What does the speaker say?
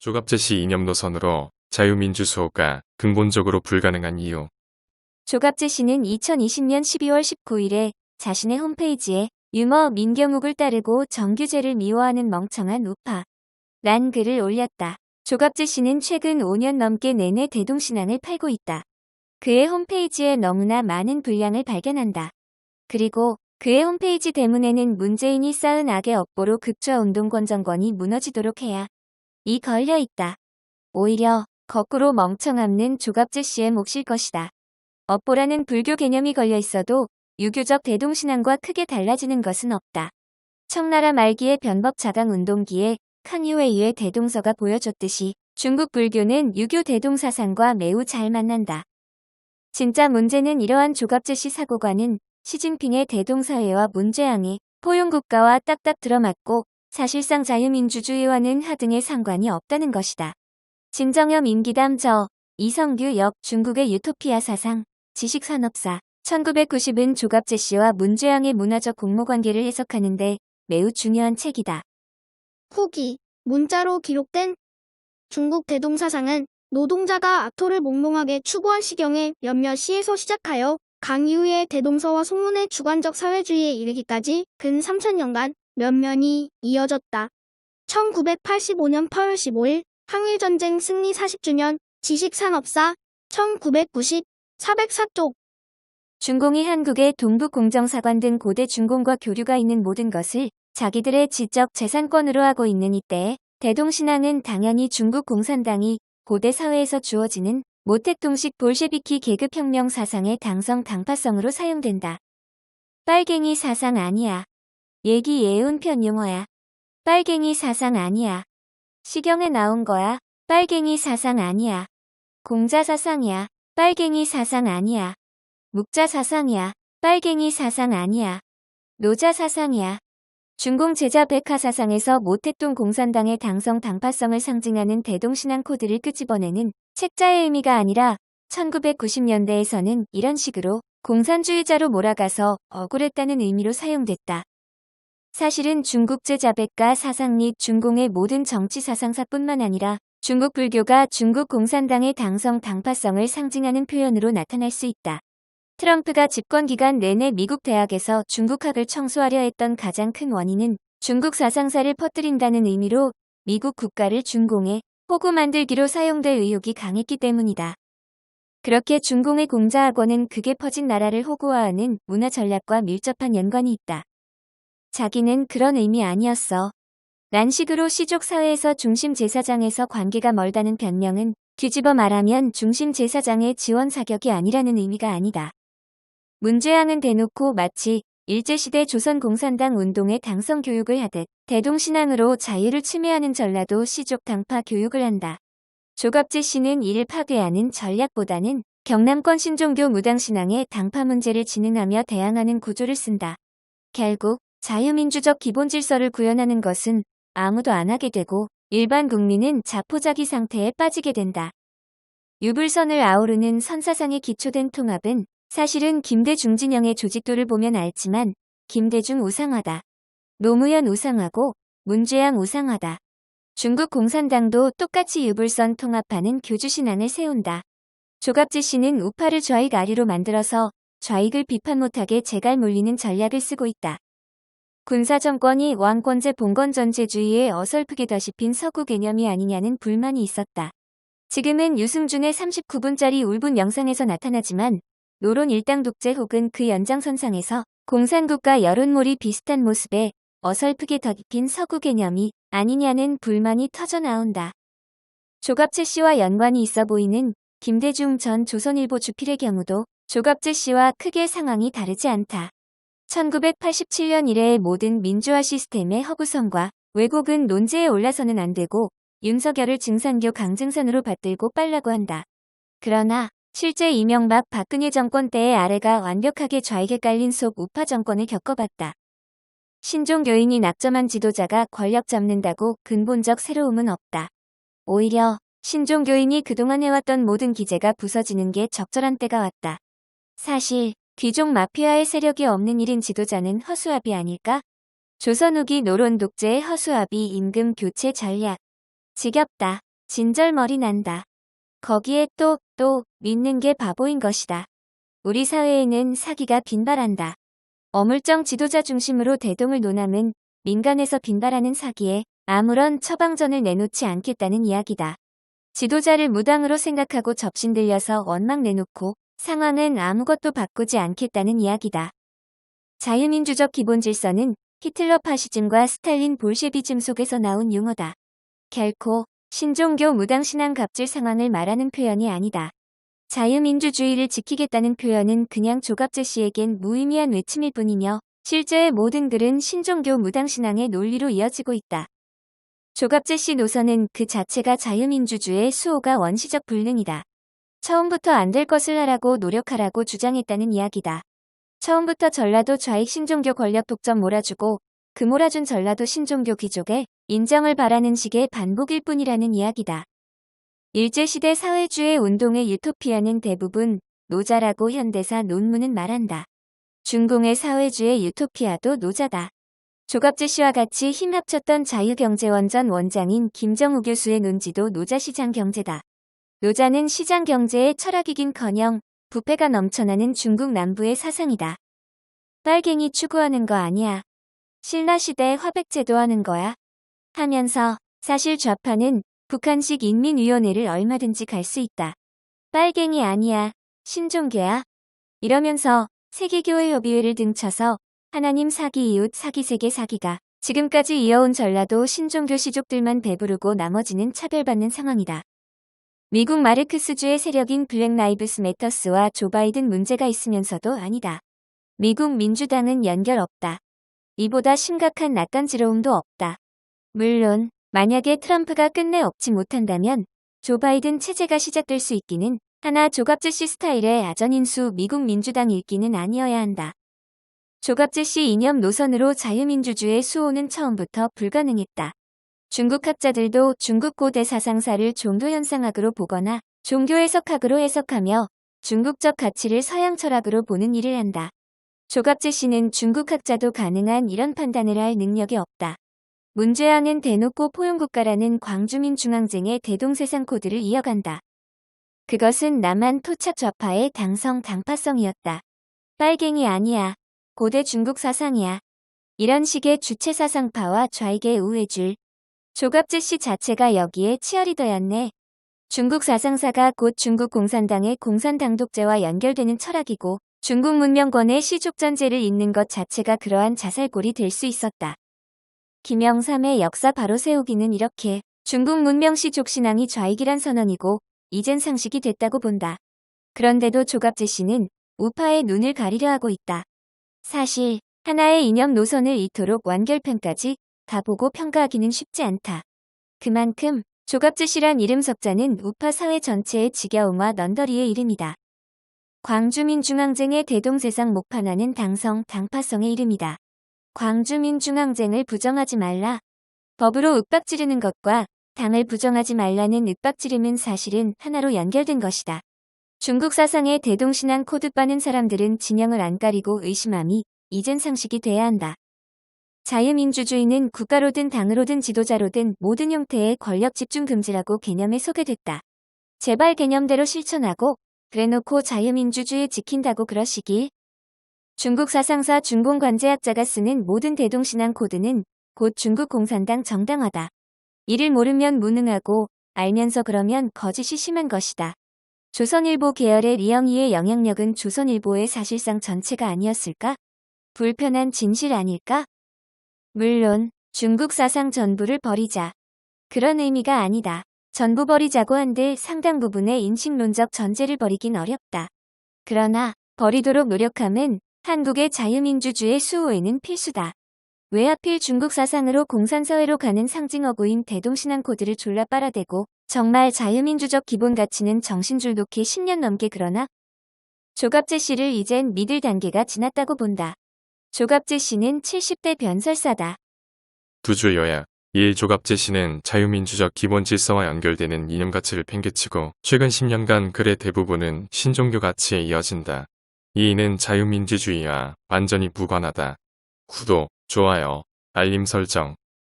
조갑제시 이념 노선으로 자유민주 수호가 근본적으로 불가능한 이유. 조갑재 씨는 2020년 12월 19일에 자신의 홈페이지에 유머 민경욱을 따르고 정규제를 미워하는 멍청한 우파 란 글을 올렸다. 조갑재 씨는 최근 5년 넘게 내내 대동신앙을 팔고 있다. 그의 홈페이지에 너무나 많은 분량을 발견한다. 그리고 그의 홈페이지 대문에는 문재인이 쌓은 악의 업보로 극좌운동권 정권이 무너지도록 해야 이 걸려 있다. 오히려 거꾸로 멍청함는 조갑재 씨의 몫일 것이다. 업보라는 불교 개념이 걸려 있어도 유교적 대동신앙과 크게 달라지는 것은 없다. 청나라 말기의 변법 자강 운동기에 칸유웨이의 대동서가 보여줬듯이 중국 불교는 유교 대동 사상과 매우 잘 만난다. 진짜 문제는 이러한 조갑제시 사고관은 시진핑의 대동사회와 문재양의 포용국가와 딱딱 들어맞고 사실상 자유민주주의와는 하등의 상관이 없다는 것이다. 진정염 임기담 저 이성규 역 중국의 유토피아 사상 지식산업사 1990은 조갑재 씨와 문재양의 문화적 공모관계를 해석하는데 매우 중요한 책이다. 후기 문자로 기록된 중국 대동사상은 노동자가 악토를 몽롱하게 추구한 시경의 몇몇 시에서 시작하여 강 이후의 대동서와 송문의 주관적 사회주의에 이르기까지 근 3천년간 면면이 이어졌다. 1985년 8월 15일 항일전쟁 승리 40주년 지식산업사 1990 404쪽 중공이 한국의 동북공정사관 등 고대 중공과 교류가 있는 모든 것을 자기들의 지적 재산권으로 하고 있는 이때에 대동신앙은 당연히 중국 공산당이 고대 사회에서 주어지는 모택동식 볼셰비키 계급혁명 사상의 당성 당파성으로 사용된다. 빨갱이 사상 아니야. 얘기 예운 편 용어야. 빨갱이 사상 아니야. 시경에 나온 거야. 빨갱이 사상 아니야. 공자 사상이야. 빨갱이 사상 아니야. 묵자 사상이야. 빨갱이 사상 아니야. 노자 사상이야. 중공 제자 백화 사상에서 모택동 공산당의 당성 당파성을 상징하는 대동신앙 코드를 끄집어내는 책자의 의미가 아니라 1990년대에서는 이런 식으로 공산주의자로 몰아가서 억울했다는 의미로 사용됐다. 사실은 중국 제자백과 사상 및 중공의 모든 정치 사상사뿐만 아니라 중국 불교가 중국 공산당의 당성 당파성을 상징하는 표현으로 나타날 수 있다. 트럼프가 집권 기간 내내 미국 대학에서 중국학을 청소하려 했던 가장 큰 원인은 중국 사상사를 퍼뜨린다는 의미로 미국 국가를 중공의 호구 만들기로 사용될 의혹이 강했기 때문이다. 그렇게 중공의 공자학원은 극에 퍼진 나라를 호구화하는 문화 전략과 밀접한 연관이 있다. 자기는 그런 의미 아니었어. 란 식으로 시족 사회에서 중심 제사장에서 관계가 멀다는 변명은 뒤집어 말하면 중심 제사장의 지원 사격이 아니라는 의미가 아니다. 문재양은 대놓고 마치 일제시대 조선공산당 운동의 당성 교육을 하듯 대동신앙으로 자유를 침해하는 전라도 시족 당파 교육을 한다. 조갑재 씨는 이를 파괴하는 전략보다는 경남권 신종교 무당신앙의 당파 문제를 진흥하며 대항하는 구조를 쓴다. 결국 자유민주적 기본 질서를 구현하는 것은 아무도 안 하게 되고 일반 국민은 자포자기 상태에 빠지게 된다. 유불선을 아우르는 선사상에 기초된 통합은 사실은 김대중 진영의 조직도를 보면 알지만 김대중 우상하다. 노무현 우상하고 문재양 우상하다. 중국 공산당도 똑같이 유불선 통합하는 교주신앙을 세운다. 조갑지 씨는 우파를 좌익 아리로 만들어서 좌익을 비판 못하게 재갈 물리는 전략을 쓰고 있다. 군사정권이 왕권제 봉건전제주의에 어설프게 더씹힌 서구 개념이 아니냐는 불만이 있었다. 지금은 유승준의 39분짜리 울분 영상에서 나타나지만 노론 일당 독재 혹은 그 연장선상에서 공산국가 여론몰이 비슷한 모습에 어설프게 덧입힌 서구 개념이 아니냐는 불만이 터져 나온다. 조갑재 씨와 연관이 있어 보이는 김대중 전 조선일보 주필의 경우도 조갑재 씨와 크게 상황이 다르지 않다. 1987년 이래의 모든 민주화 시스템의 허구성과 왜곡은 논제에 올라서는 안 되고 윤석열을 증산교 강증산으로 받들고 빨라고 한다. 그러나 실제 이명박 박근혜 정권 때의 아래가 완벽하게 좌익에 깔린 속 우파 정권을 겪어봤다. 신종교인이 낙점한 지도자가 권력 잡는다고 근본적 새로움은 없다. 오히려 신종교인이 그동안 해왔던 모든 기제가 부서지는 게 적절한 때가 왔다. 사실 귀족 마피아의 세력이 없는 일인 지도자는 허수아비 아닐까? 조선 후기 노론 독재의 허수아비 임금 교체 전략. 지겹다. 진절머리 난다. 거기에 또, 또, 믿는 게 바보인 것이다. 우리 사회에는 사기가 빈발한다. 어물쩡 지도자 중심으로 대동을 논함은 민간에서 빈발하는 사기에 아무런 처방전을 내놓지 않겠다는 이야기다. 지도자를 무당으로 생각하고 접신 들려서 원망 내놓고 상황은 아무것도 바꾸지 않겠다는 이야기다. 자유민주적 기본 질서는 히틀러 파시즘과 스탈린 볼셰비즘 속에서 나온 용어다. 결코 신종교 무당신앙 갑질 상황을 말하는 표현이 아니다. 자유민주주의를 지키겠다는 표현은 그냥 조갑재 씨에겐 무의미한 외침일 뿐이며 실제의 모든 글은 신종교 무당신앙의 논리로 이어지고 있다. 조갑재 씨 노선은 그 자체가 자유민주주의의 수호가 원시적 불능이다. 처음부터 안 될 것을 하라고 노력하라고 주장했다는 이야기다. 처음부터 전라도 좌익 신종교 권력 독점 몰아주고 그 몰아준 전라도 신종교 귀족의 인정을 바라는 식의 반복일 뿐이라는 이야기다. 일제시대 사회주의 운동의 유토피아는 대부분 노자라고 현대사 논문은 말한다. 중공의 사회주의 유토피아도 노자다. 조갑재 씨와 같이 힘 합쳤던 자유경제원전 원장인 김정우 교수의 논지도 노자시장 경제다. 노자는 시장 경제의 철학이긴커녕 부패가 넘쳐나는 중국 남부의 사상이다. 빨갱이 추구하는 거 아니야. 신라시대 화백제도 하는 거야. 하면서 사실 좌파는 북한식 인민위원회를 얼마든지 갈 수 있다. 빨갱이 아니야. 신종교야. 이러면서 세계교회협의회를 등쳐서 하나님 사기 이웃 사기 세계 사기가 지금까지 이어온 전라도 신종교 시족들만 배부르고 나머지는 차별받는 상황이다. 미국 마르크스주의 세력인 블랙 라이브스 매터스와 조 바이든 문제가 있으면서도 아니다. 미국 민주당은 연결 없다. 이보다 심각한 낯간지러움도 없다. 물론 만약에 트럼프가 끝내 없지 못한다면 조 바이든 체제가 시작될 수 있기는 하나 조갑재 씨 스타일의 아전인수 미국 민주당 읽기는 아니어야 한다. 조갑재 씨 이념 노선으로 자유민주주의 수호는 처음부터 불가능했다. 중국 학자들도 중국 고대 사상사를 종교 현상학으로 보거나 종교 해석학으로 해석하며 중국적 가치를 서양 철학으로 보는 일을 한다. 조갑재 씨는 중국 학자도 가능한 이런 판단을 할 능력이 없다. 문제양은 대놓고 포용국가라는 광주민 중앙쟁의 대동세상 코드를 이어간다. 그것은 남한 토착 좌파의 당성 당파성이었다. 빨갱이 아니야. 고대 중국 사상이야. 이런 식의 주체 사상파와 좌익의 우회줄. 조갑재 씨 자체가 여기에 치어리더였네. 중국 사상사가 곧 중국 공산당의 공산당 독재와 연결되는 철학이고 중국 문명권의 시족전제를 잇는 것 자체가 그러한 자살골이 될 수 있었다. 김영삼의 역사 바로 세우기는 이렇게 중국 문명 시족신앙이 좌익이란 선언이고 이젠 상식이 됐다고 본다. 그런데도 조갑재 씨는 우파의 눈을 가리려 하고 있다. 사실 하나의 이념 노선을 이토록 완결편까지 가보고 평가하기는 쉽지 않다. 그만큼 조갑재 씨란 이름 석자는 우파 사회 전체의 지겨움과 넌더리의 이름이다. 광주민중앙쟁의 대동세상 목판하는 당성, 당파성의 이름이다. 광주민중앙쟁을 부정하지 말라. 법으로 윽박지르는 것과 당을 부정하지 말라는 윽박지름은 사실은 하나로 연결된 것이다. 중국 사상의 대동신앙 코드 빠는 사람들은 진영을 안 가리고 의심함이 이젠 상식이 돼야 한다. 자유민주주의는 국가로든 당으로든 지도자로든 모든 형태의 권력 집중 금지라고 개념에 소개됐다. 제발 개념대로 실천하고 그래놓고 자유민주주의 지킨다고 그러시길. 중국 사상사 중공관제학자가 쓰는 모든 대동신앙 코드는 곧 중국 공산당 정당화다. 이를 모르면 무능하고 알면서 그러면 거짓이 심한 것이다. 조선일보 계열의 리영희의 영향력은 조선일보의 사실상 전체가 아니었을까? 불편한 진실 아닐까? 물론 중국 사상 전부를 버리자. 그런 의미가 아니다. 전부 버리자고 한들 상당 부분의 인식론적 전제를 버리긴 어렵다. 그러나 버리도록 노력함은 한국의 자유민주주의 수호에는 필수다. 왜 하필 중국 사상으로 공산사회로 가는 상징어구인 대동신앙 코드를 졸라 빨아대고 정말 자유민주적 기본 가치는 정신줄 놓기 10년 넘게 그러나 조갑재 씨를 이젠 믿을 단계가 지났다고 본다. 조갑재 씨는 70대 변설사다. 두주 요약. 1. 조갑재 씨는 자유민주적 기본 질서와 연결되는 이념 가치를 팽개치고 최근 10년간 글의 대부분은 신종교 가치에 이어진다. 2는 자유민주주의와 완전히 무관하다. 구독, 좋아요, 알림 설정,